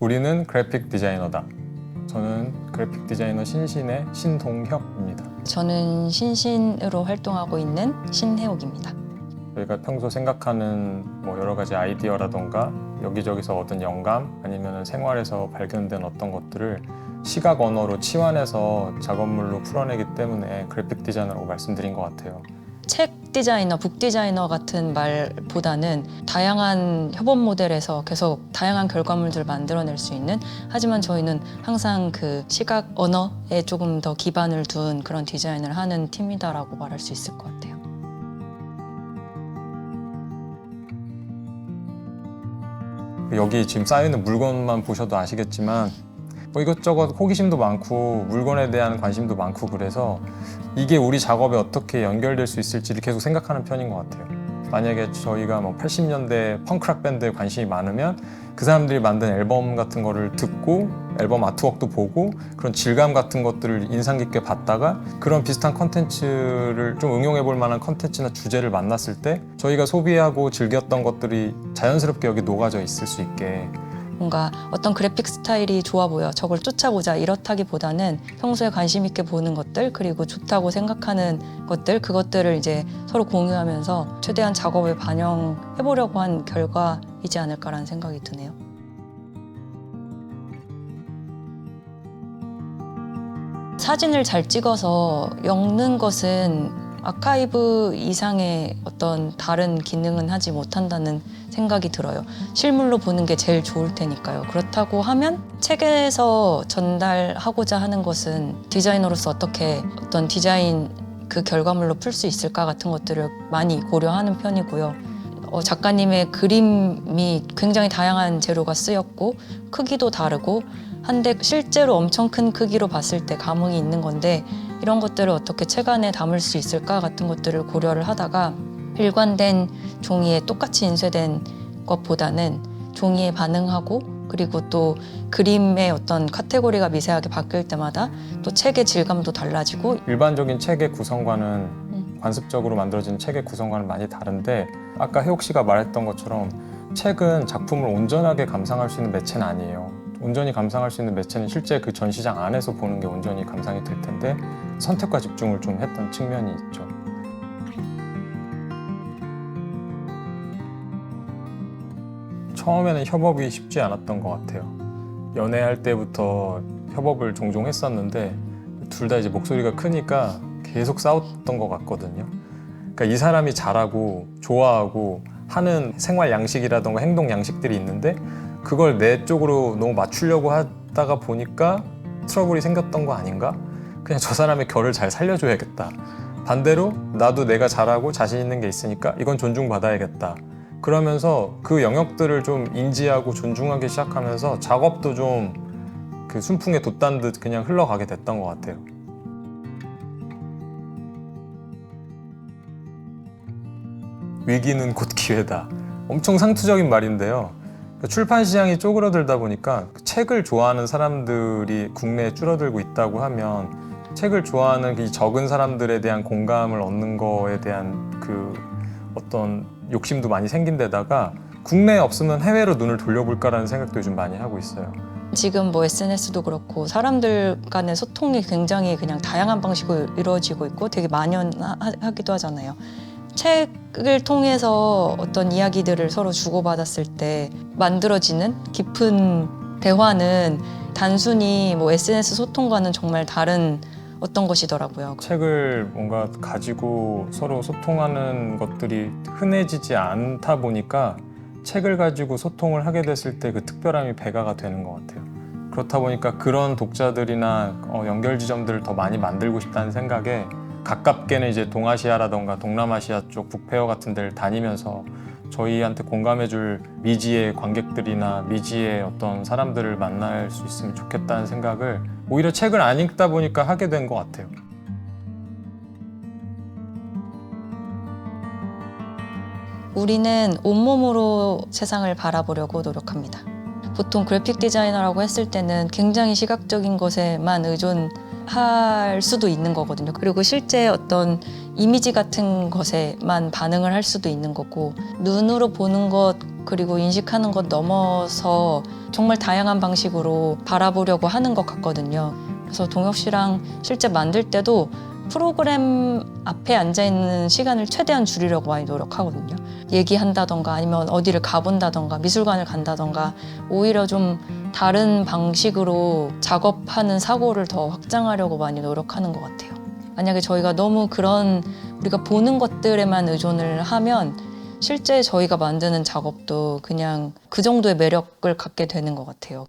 우리는 그래픽 디자이너다. 저는 그래픽 디자이너 신신의 신동혁입니다. 저는 신신으로 활동하고 있는 신혜옥입니다. 저희가 평소 생각하는 뭐 여러 가지 아이디어라던가 여기저기서 얻은 영감 아니면 생활에서 발견된 어떤 것들을 시각 언어로 치환해서 작업물로 풀어내기 때문에 그래픽 디자이너라고 말씀드린 것 같아요. 책 디자이너, 북 디자이너 같은 말보다는 다양한 협업 모델에서 계속 다양한 결과물들을 만들어낼 수 있는 하지만 저희는 항상 그 시각 언어에 조금 더 기반을 둔 그런 디자인을 하는 팀이다라고 말할 수 있을 것 같아요. 여기 지금 쌓여있는 물건만 보셔도 아시겠지만 뭐 이것저것 호기심도 많고 물건에 대한 관심도 많고 그래서 이게 우리 작업에 어떻게 연결될 수 있을지를 계속 생각하는 편인 것 같아요. 만약에 저희가 뭐 80년대 펑크락 밴드에 관심이 많으면 그 사람들이 만든 앨범 같은 거를 듣고 앨범 아트웍도 보고 그런 질감 같은 것들을 인상 깊게 봤다가 그런 비슷한 컨텐츠를 좀 응용해 볼 만한 컨텐츠나 주제를 만났을 때 저희가 소비하고 즐겼던 것들이 자연스럽게 여기 녹아져 있을 수 있게 뭔가 어떤 그래픽 스타일이 좋아 보여 저걸 쫓아보자 이렇다기보다는 평소에 관심 있게 보는 것들 그리고 좋다고 생각하는 것들 그것들을 이제 서로 공유하면서 최대한 작업에 반영해 보려고 한 결과이지 않을까라는 생각이 드네요. 사진을 잘 찍어서 엮는 것은 아카이브 이상의 어떤 다른 기능은 하지 못한다는 생각이 들어요. 실물로 보는 게 제일 좋을 테니까요. 그렇다고 하면 책에서 전달하고자 하는 것은 디자이너로서 어떻게 어떤 디자인 그 결과물로 풀 수 있을까 같은 것들을 많이 고려하는 편이고요. 어, 작가님의 그림이 굉장히 다양한 재료가 쓰였고 크기도 다르고 한데 실제로 엄청 큰 크기로 봤을 때 감흥이 있는 건데 이런 것들을 어떻게 책 안에 담을 수 있을까 같은 것들을 고려를 하다가 일관된 종이에 똑같이 인쇄된 것보다는 종이에 반응하고 그리고 또 그림의 어떤 카테고리가 미세하게 바뀔 때마다 또 책의 질감도 달라지고 일반적인 책의 구성과는 관습적으로 만들어진 책의 구성과는 많이 다른데 아까 혜옥 씨가 말했던 것처럼 책은 작품을 온전하게 감상할 수 있는 매체는 아니에요. 온전히 감상할 수 있는 매체는 실제 그 전시장 안에서 보는 게 온전히 감상이 될 텐데 선택과 집중을 좀 했던 측면이 있죠. 처음에는 협업이 쉽지 않았던 것 같아요. 연애할 때부터 협업을 종종 했었는데 둘 다 이제 목소리가 크니까 계속 싸웠던 것 같거든요. 그러니까 이 사람이 잘하고 좋아하고 하는 생활 양식이라던가 행동 양식들이 있는데 그걸 내 쪽으로 너무 맞추려고 하다가 보니까 트러블이 생겼던 거 아닌가? 그냥 저 사람의 결을 잘 살려줘야겠다. 반대로 나도 내가 잘하고 자신 있는 게 있으니까 이건 존중받아야겠다. 그러면서 그 영역들을 좀 인지하고 존중하기 시작하면서 작업도 좀 그 순풍에 돛단 듯 그냥 흘러가게 됐던 것 같아요. 위기는 곧 기회다. 엄청 상투적인 말인데요. 그러니까 출판 시장이 쪼그러들다 보니까 책을 좋아하는 사람들이 국내에 줄어들고 있다고 하면 책을 좋아하는 이 적은 사람들에 대한 공감을 얻는 거에 대한 그 어떤 욕심도 많이 생긴 데다가 국내에 없으면 해외로 눈을 돌려볼까라는 생각도 요즘 많이 하고 있어요. 지금 뭐 SNS도 그렇고 사람들 간의 소통이 굉장히 그냥 다양한 방식으로 이루어지고 있고 되게 만연하기도 하잖아요. 책을 통해서 어떤 이야기들을 서로 주고받았을 때 만들어지는 깊은 대화는 단순히 뭐 SNS 소통과는 정말 다른 어떤 것이더라고요. 책을 뭔가 가지고 서로 소통하는 것들이 흔해지지 않다 보니까 책을 가지고 소통을 하게 됐을 때 그 특별함이 배가가 되는 것 같아요. 그렇다 보니까 그런 독자들이나 어, 연결 지점들을 더 많이 만들고 싶다는 생각에 가깝게는 이제 동아시아라던가 동남아시아 쪽 북페어 같은 데를 다니면서 저희한테 공감해줄 미지의 관객들이나 미지의 어떤 사람들을 만날 수 있으면 좋겠다는 생각을 오히려 책을 안 읽다 보니까 하게 된 것 같아요. 우리는 온몸으로 세상을 바라보려고 노력합니다. 보통 그래픽 디자이너라고 했을 때는 굉장히 시각적인 것에만 의존할 수도 있는 거거든요. 그리고 실제 어떤 이미지 같은 것에만 반응을 할 수도 있는 거고 눈으로 보는 것 그리고 인식하는 것 넘어서 정말 다양한 방식으로 바라보려고 하는 것 같거든요. 그래서 동혁 씨랑 실제 만들 때도 프로그램 앞에 앉아 있는 시간을 최대한 줄이려고 많이 노력하거든요. 얘기한다던가 아니면 어디를 가본다던가 미술관을 간다던가 오히려 좀 다른 방식으로 작업하는 사고를 더 확장하려고 많이 노력하는 것 같아요. 만약에 저희가 너무 그런 우리가 보는 것들에만 의존을 하면 실제 저희가 만드는 작업도 그냥 그 정도의 매력을 갖게 되는 것 같아요.